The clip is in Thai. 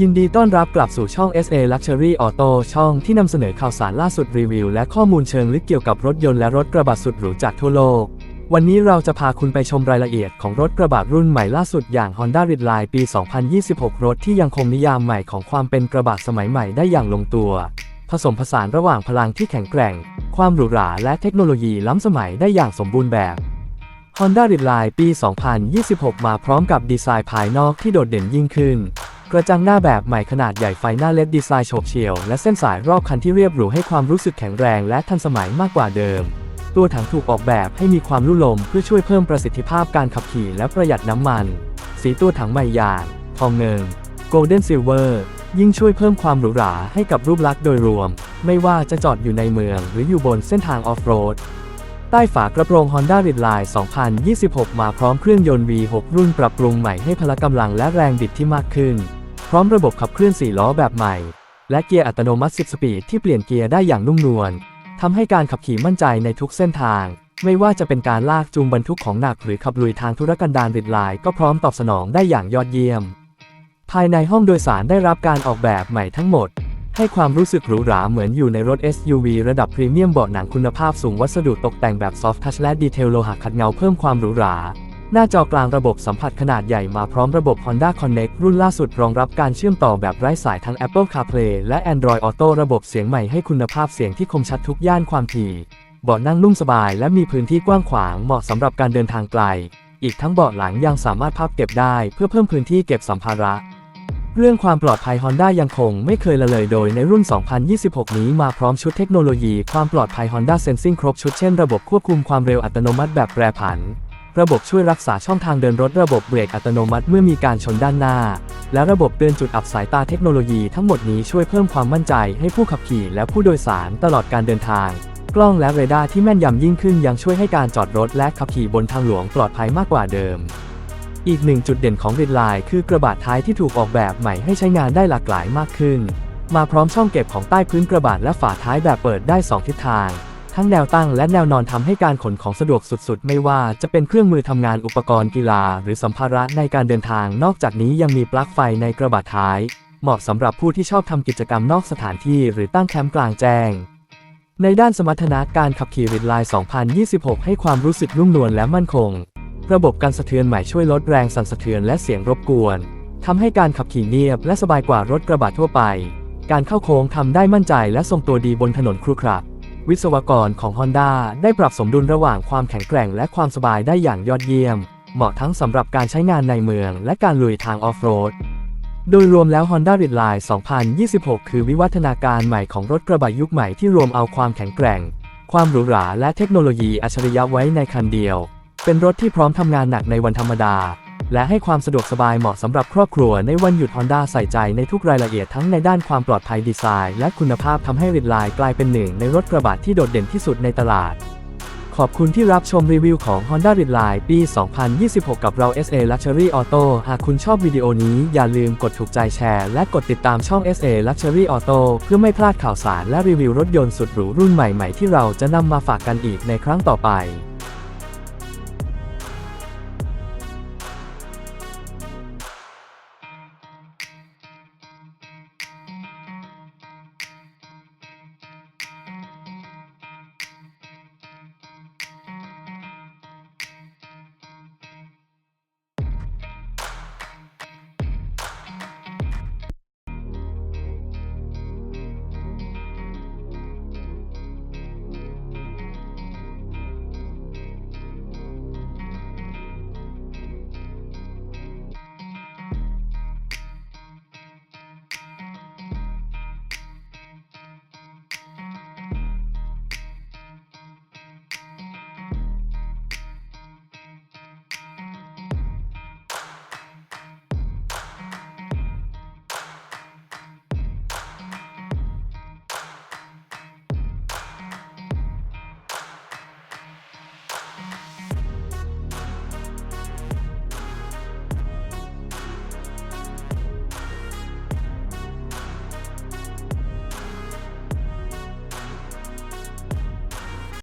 ยินดีต้อนรับกลับสู่ช่อง SA Luxury Auto ช่องที่นำเสนอข่าวสารล่าสุดรีวิว และข้อมูลเชิงลึกเกี่ยวกับรถยนต์และรถกระบะสุดหรูจากทั่วโลก วันนี้เราจะพาคุณไปชมรายละเอียดของรถกระบะรุ่นใหม่ล่าสุดอย่าง Honda Ridline ปี 2026 รถที่ยังคงนิยามใหม่ของความเป็นกระบะสมัยใหม่ได้อย่างลงตัว ผสมผสานระหว่างพลังที่แข็งแกร่ง ความหรูหราและเทคโนโลยีล้ำสมัยได้อย่างสมบูรณ์แบบ Honda Ridline ปี 2026 มาพร้อมกับดีไซน์ภายนอกที่โดดเด่นยิ่งขึ้น กระจังหน้าแบบใหม่ขนาดใหญ่ไฟหน้าเล็ดดีไซน์โฉบเฉี่ยว และเส้นสายรอบคันที่เรียบหรูให้ความรู้สึกแข็งแรงและทันสมัยมากกว่าเดิม ตัวถังถูกออกแบบให้มีความลุ่ลมเพื่อช่วยเพิ่มประสิทธิภาพการขับขี่และประหยัดน้ำมัน สีตัวถังใหม่อย่างทองเงิน Golden Silver ยิ่งช่วยเพิ่มความหรูหราให้กับรูปลักษณ์โดยรวม ไม่ว่าจะจอดอยู่ในเมืองหรืออยู่บนเส้นทางออฟโรดใต้ฝากระโปรง Honda Ridline 2026 มาพร้อมเครื่องยนต์ V6 รุ่นปรับปรุงใหม่ให้พละกำลังและแรงบิดที่มากขึ้น ร้อมระบบขับเคลื่อน 4 ล้อแบบใหม่ และเกียร์อัตโนมัติ 10 สปีดที่เปลี่ยนเกียร์ได้อย่างนุ่มนวลทำให้การขับขี่มั่นใจในทุกเส้นทาง ไม่ว่าจะเป็นการลากจูงบรรทุกของหนักหรือขับลุยทางธุรกันดารริดไลน์ก็พร้อมตอบสนองได้อย่างยอดเยี่ยม ภายในห้องโดยสารได้รับการออกแบบใหม่ทั้งหมด ให้ความรู้สึกหรูหราเหมือนอยู่ในรถ SUV ระดับพรีเมียมเบาะหนังคุณภาพสูงวัสดุตกแต่งแบบซอฟท์ทัชและดีเทลโลหะขัดเงาเพิ่มความหรูหรา หน้าจอกลางระบบสัมผัสขนาดใหญ่มาพร้อมระบบ Honda Connect รุ่นล่าสุดรองรับการเชื่อมต่อแบบไร้สายทั้ง Apple CarPlay และ Android Auto ระบบเสียงใหม่ให้คุณภาพเสียงที่คมชัดทุกย่านความถี่เบาะนั่งนุ่มสบายและมีพื้นที่กว้างขวางเหมาะสำหรับการเดินทางไกล อีกทั้งเบาะหลังยังสามารถพับเก็บได้เพื่อเพิ่มพื้นที่เก็บสัมภาระ เรื่องความปลอดภัย Honda ยังคงไม่เคยละเลยโดยในรุ่น 2026 นี้มาพร้อมชุดเทคโนโลยีความปลอดภัย Honda Sensing ครบชุดเช่นระบบควบคุมความเร็วอัตโนมัติแบบแปรผัน ระบบช่วยรักษาช่องทางเดินรถระบบเบรกอัตโนมัติเมื่อมีการชนด้านหน้า และระบบเตือนจุดอับสายตาเทคโนโลยีทั้งหมดนี้ช่วยเพิ่มความมั่นใจให้ผู้ขับขี่และผู้โดยสารตลอดการเดินทาง กล้องและเรดาร์ที่แม่นยำยิ่งขึ้นยังช่วยให้การจอดรถและขับขี่บนทางหลวงปลอดภัยมากกว่าเดิม อีกหนึ่งจุดเด่นของ Ridgeline คือกระบะท้ายที่ถูกออกแบบใหม่ให้ใช้งานได้หลากหลายมากขึ้น มาพร้อมช่องเก็บของใต้พื้นกระบะและฝาท้ายแบบเปิดได้ 2 ทิศทาง ทั้งแนวตั้งและแนวนอนทำให้การขนของสะดวกสุดๆ ไม่ว่าจะเป็นเครื่องมือทำงานอุปกรณ์กีฬา หรือสัมภาระในการเดินทาง นอกจากนี้ยังมีปลั๊กไฟในกระบะท้าย เหมาะสำหรับผู้ที่ชอบทำกิจกรรมนอกสถานที่หรือตั้งแคมป์กลางแจ้ง ในด้านสมรรถนะการขับขี่ Ridgeline 2026 ให้ความรู้สึกนุ่มนวลและมั่นคง ระบบการสะเทือนใหม่ช่วยลดแรงสั่นสะเทือนและเสียงรบกวนทำให้การขับขี่เงียบและสบายกว่ารถกระบะทั่วไป การเข้าโค้งทำได้มั่นใจและทรงตัวดีบนถนนครุขระ วิศวกรของ Honda ได้ปรับสมดุลระหว่างความแข็งแกร่งและความสบายได้อย่างยอดเยี่ยม เหมาะทั้งสำหรับการใช้งานในเมืองและการลุยทางออฟโรด โดยรวมแล้ว Honda Ridline 2026 คือวิวัฒนาการใหม่ของรถกระบะยุคใหม่ที่รวมเอาความแข็งแกร่ง ความหรูหราและเทคโนโลยีอัจฉริยะไว้ในคันเดียว เป็นรถที่พร้อมทำงานหนักในวันธรรมดา และให้ความสะดวกสบายเหมาะสำหรับครอบครัวในวันหยุด Honda ใส่ใจในทุกรายละเอียดทั้งในด้านความปลอดภัยดีไซน์ และคุณภาพทำให้ Ridgeline กลายเป็นหนึ่งในรถกระบะที่โดดเด่นที่สุดในตลาด ขอบคุณที่รับชมรีวิวของ Honda r i d l i n e ปี 2026 กับเรา SA Luxury Auto หากคุณชอบวิดีโอนี้อย่าลืมกดถูกใจแชร์ และกดติดตามช่อง SA Luxury Auto เพื่อไม่พลาดข่าวสารและรีวิวรถยนต์สุดหรูรุ่นใหม่ๆ ที่เราจะนำมาฝากกันอีกในครั้งต่อไป